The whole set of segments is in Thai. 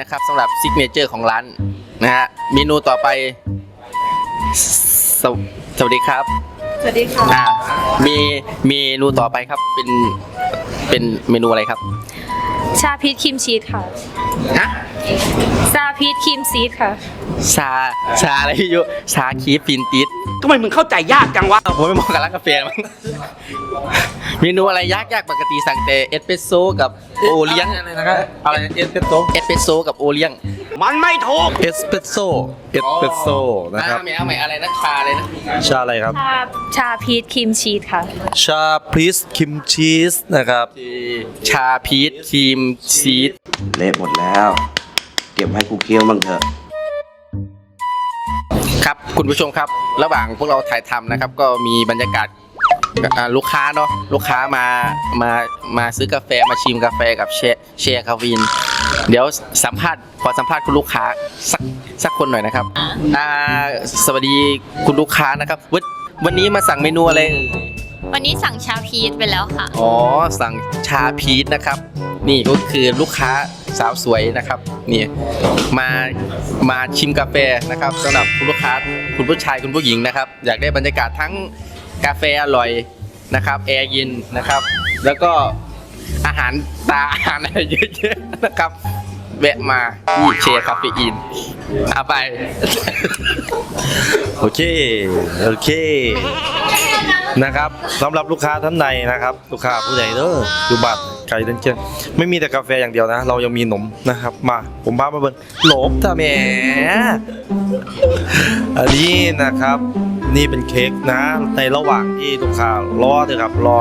นะครับสำหรับซิกเนเจอร์ของร้านนะฮะเมนูต่อไปสวสวัสดีครับสวัสดีค่ะอ่ามีเมนูต่อไปครับเป็นเป็นเมนูอะไรครับ ชาพีชครีมชีสค่ะ ฮะ ชาพีชครีมชีสค่ะ ชาชาอะไรพี่ยุชาคีฟินติสทำไมมึงเข้าใจยากจังวะ ผมไม่เหมองกับร้านกาแฟมั้งเมนูอะไรยากยากปกติสั่งแต่เอสเปรสโซ่กับโอเลี้ยงอะไรนะครับอะไรเอสเปรสโซ่เอสเปรสโซ่กับโอเลี้ยงมันไม่ถูก เอสเปรสโซ่เอสเปรสโซ่นะครับ อ่าไม่เอาไม่อะไรนะชาเลยนะชาอะไรครับ ชาชาพีชครีมชีสค่ะ ชาพริสคิมชีสนะครับ ชาพีชครีมชีส เละหมดแล้วเก็บให้กูเคี้ยวบ้างเถอะ ครับคุณผู้ชมครับ ระหว่างพวกเราถ่ายทำนะครับ ก็มีบรรยากาศลูกค้าเนาะลูกค้ามามามาซื้อกาแฟมาชิมกาแฟกับเชเชยร์คาวิน เดี๋ยวสัมภาษณ์ขอสัมภาษณ์คุณลูกค้าสักสักคนหน่อยนะครับสวัสดีคุณลูกค้านะครับวันวันนี้มาสั่งเมนูอะไร วันนี้สั่งชาพีชไปแล้วค่ะ อ๋อสั่งชาพีชนะครับ นี่ก็คือลูกค้าสาวสวยนะครับนี่มามาชิมกาแฟนะครับสำหรับคุณลูกค้าคุณผู้ชายคุณผู้หญิงนะครับ อยากได้บรรยากาศทั้งกาแฟอร่อยนะครับแอร์เย็นนะครับ แล้วก็อาหารตาอาหารอะไรเยอะๆนะครับแวะมาที่เชคาเฟอีนเอาไป โอเค โอเค นะครับสำหรับลูกค้าท่านใดนะครับ ลูกค้าผู้ใดเด้ออยู่บัตรไก่เดนเจนไม่มีแต่กาแฟอย่างเดียวนะ เรายังมีหนมนะครับ มาผมพามาเบิ่งหลบท่าแหมอันนี้นะครับ นี่เป็นเค้กนะ ในระหว่างที่ลูกค้ารอเถอะครับรอ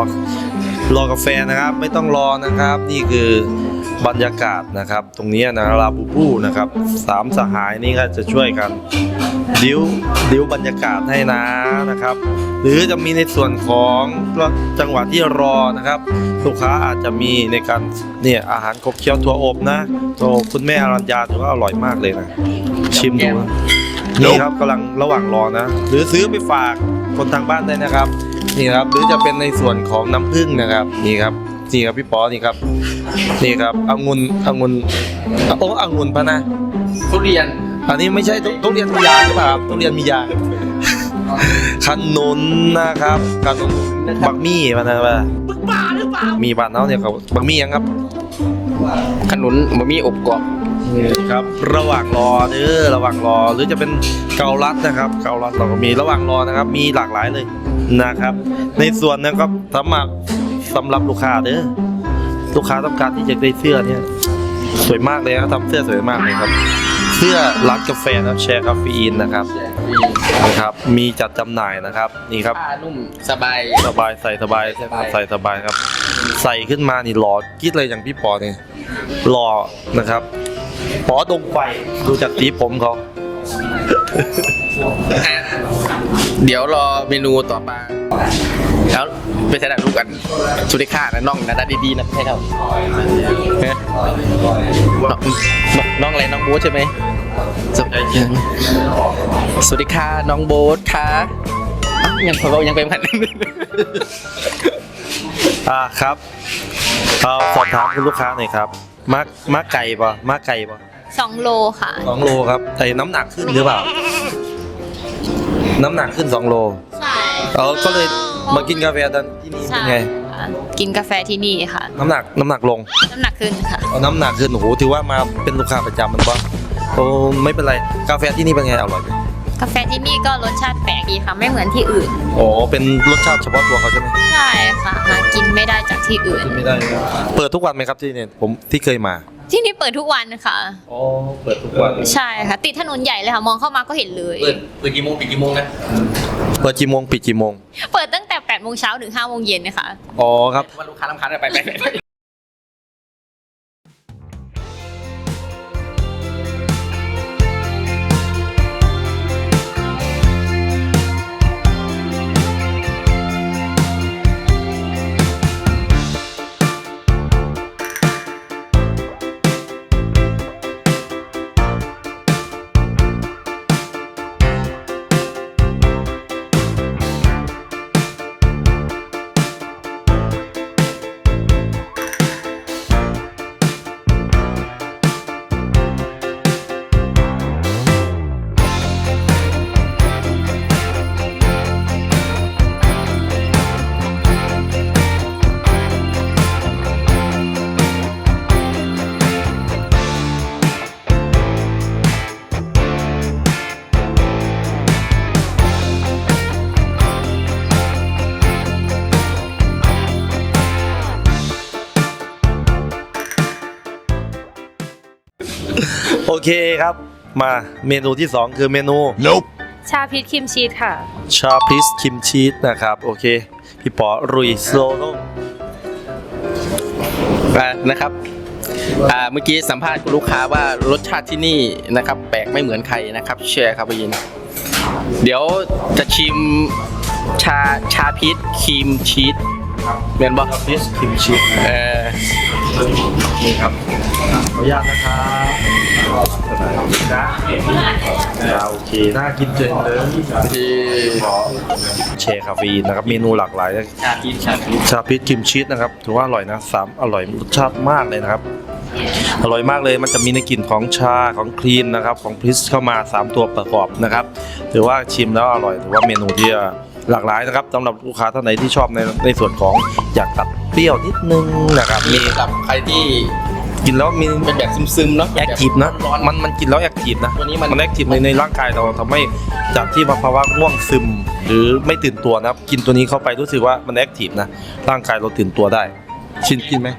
รอกาแฟนะครับ ไม่ต้องรอนะครับ นี่คือบรรยากาศนะครับ ตรงนี้นะลาบูบูนะครับสามสหายนี่ก็จะช่วยกัน ดิ้วดิ้วบรรยากาศให้นะนะครับ หรือจะมีในส่วนของจังหวะที่รอนะครับ ลูกค้าอาจจะมีในการเนี่ยอาหารครบเคี้ยวถั่วอบนะถั่วอบคุณแม่อรัญญาถือว่าอร่อยมากเลยนะ ชิมดูนะนี่ครับกำลังระหว่างรอนะ หรือซื้อไปฝากคนทางบ้านได้นะครับนี่ครับหรือจะเป็นในส่วนของน้ำผึ้งนะครับนี่ครับนี่ครับพี่ปอนี่ครับนี่ครับองุ่นองุ่นโอ้องุ่นพะนะทุเรียน อันนี้ไม่ใช่ทุทุเรียนมียางหรือเปล่าครับทุเรียนมียางขนุนนะครับขนุนบักมี่มานะว่ามีบานเนาเนี่ยครับบักมี่ยังครับขนุนบะหมี่อบกรอบครับระหว่างรอเด้อระหว่างรอหรือจะเป็นเกาลัดนะครับเกาลัดเราก็มีระหว่างรอนะครับ มีหลากหลายเลยนะครับ ในส่วนนะครับสำหรับสำหรับลูกค้าเด้อลูกค้าต้องการที่จะได้เสื้อเนี่ย สวยมากเลยครับทำเสื้อสวยมากเลยครับ เสื้อร้านกาแฟนะครับแชร์คาเฟอีนนะครับนะครับ มีจัดจำหน่ายนะครับ นี่ครับ ผ้านุ่มสบาย สบายใส่สบายใช่ไหมใส่สบายครับ ใส่ขึ้นมานี่หล่อกิ๊ดเลยอย่างพี่ปอเนี่ยหล่อนะครับปอดงไฟดูจากสีผมเขา อะ เดี๋ยวรอเมนูต่อไปแล้วไปใช้ดักลูกกันสุริค่านะน้องนะดาดีๆนะใช่ครับเอ๊ะน้องน้องอะไรน้องโบ๊ทใช่ไหมสวัสดีสวัสดีค่ะน้องโบ๊ทค่ะอ้าวยังเรายังเป็นพันอ่าครับเอาสอบถามคุณลูกค้าหน่อยครับมามาไก่ปะมาไก่ปะ2โลค่ะสองโลครับแต่น้ำหนักขึ้นหรือเปล่า น้ำหนักขึ้นสองโลใช่เออก็เลยมากินกาแฟตอนที่นี่เป็นไง ค่ะกินกาแฟที่นี่ค่ะ น้ำหนักน้ำหนักลง น้ำหนักขึ้นค่ะ เอาน้ำหนักขึ้นโอ้โหถือว่ามาเป็นลูกค้าประจำมันปะโอ้ไม่เป็นไรกาแฟที่นี่เป็นไงอร่อยไหมกาแฟที่นี่ก็รสชาติแปลกดีค่ะ ไม่เหมือนที่อื่น โอ้เป็นรสชาติเฉพาะตัวเขาใช่ไหมใช่ค่ะหากินไม่ได้จากที่อื่น กินไม่ได้นะเปิดทุกวันไหมครับที่เนี่ยผมที่เคยมา ที่นี่เปิดทุกวันค่ะ อ๋อ เปิดทุกวันใช่ค่ะ ติดถนนใหญ่เลยค่ะ มองเข้ามาก็เห็นเลย เปิดเปิดกี่โมงปิดกี่โมงนะ เปิดกี่โมงปิดกี่โมง เปิดตั้งแต่8โมงเช้าถึง5โมงเย็นนะคะ อ๋อครับ ว่าลูกค้าลำคาญอะไรไปไปไป เคครับ มาเมนูที่ 2 คือเมนูชาพีชครีมชีสค่ะ ชาพิสคิมชีสนะครับ โอเค พี่ปอรุยโซโลอ่านะครับอ่าเมื่อกี้สัมภาษณ์คุณลูกค้าว่ารสชาติที่นี่นะครับ แปลกไม่เหมือนใครนะครับแชร์ครับพี่ยิน เดี๋ยวจะชิมชาชาพีชครีมชีสเรียนบอกชาพิสคิมชีสเออนี่ครับขออนุญาตนะครับนะ โอเคน่ากินเจนเลยที่เชคาฟีนนะครับเมนูหลากหลายชาพีชชาพีชชาพิษคิมชีสนะครับถือว่าอร่อยนะสามอร่อยรสชาติมากเลยนะครับ อร่อยมากเลยมันจะมีในกลิ่นของชาของครีมนะครับของพริสเข้ามา 3 ตัวประกอบนะครับถือว่าชิมแล้วอร่อยถือว่าเมนูที่หลากหลายนะครับสำหรับลูกค้าท่านไหนที่ชอบในในส่วนของอยากตัดเปรี้ยวนิดนึงนะครับมีมีสำหรับใครที่ กินแล้วมีเป็นแบบซึมๆเนาะแอคทีฟนะร้อน มันมันกินแล้วแอคทีฟนะตัวนี้มันมัน แอคทีฟในในร่างกายเราทำให้จากที่มาภาวะง่วงซึม หรือไม่ตื่นตัวนะครับกินตัวนี้เข้าไปรู้สึกว่ามันแอคทีฟนะร่างกายเราตื่นตัวได้ ชินกินไหม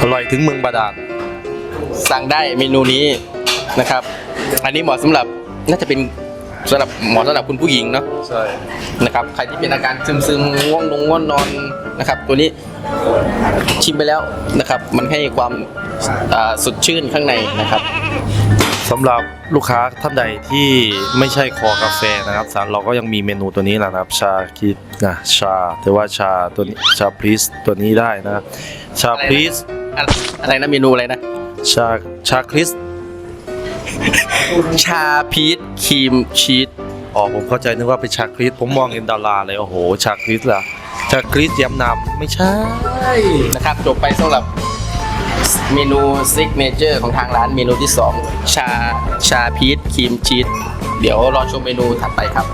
อร่อยถึงเมืองบาดาลสั่งได้เมนูนี้นะครับ อันนี้เหมาะสำหรับน่าจะเป็น สำหรับเหมาะสำหรับคุณผู้หญิงเนาะใช่นะครับใครที่เป็นอาการซึมๆง่วงนงง่วงนอนนะครับ ตัวนี้ชิมไปแล้วนะครับ มันให้ความอ่าสดชื่นข้างในนะครับ สำหรับลูกค้าท่านใดที่ไม่ใช่คอกาแฟนะครับสารเราก็ยังมีเมนูตัวนี้แหละนะครับ ชาคิดนะชาแต่ว่าชาตัวนี้ชาพริสตัวนี้ได้นะครับชาพริสอะอะไรนะเมนูอะไรนะ ชาชาคริส ชาพีชครีมชีสอ๋อผมเข้าใจนึกว่าเป็นชาคริสผมมองเห็นดาราเลยโอ้โห ชาคริสล่ะชาคริสย้ำนำไม่ใช่ นะครับ จบไปสำหรับเมนูซิกเนเจอร์ของทางร้านเมนูที่ 2 ชาชาพีชครีมชีสเดี๋ยวรอชมเมนูถัดไปครับ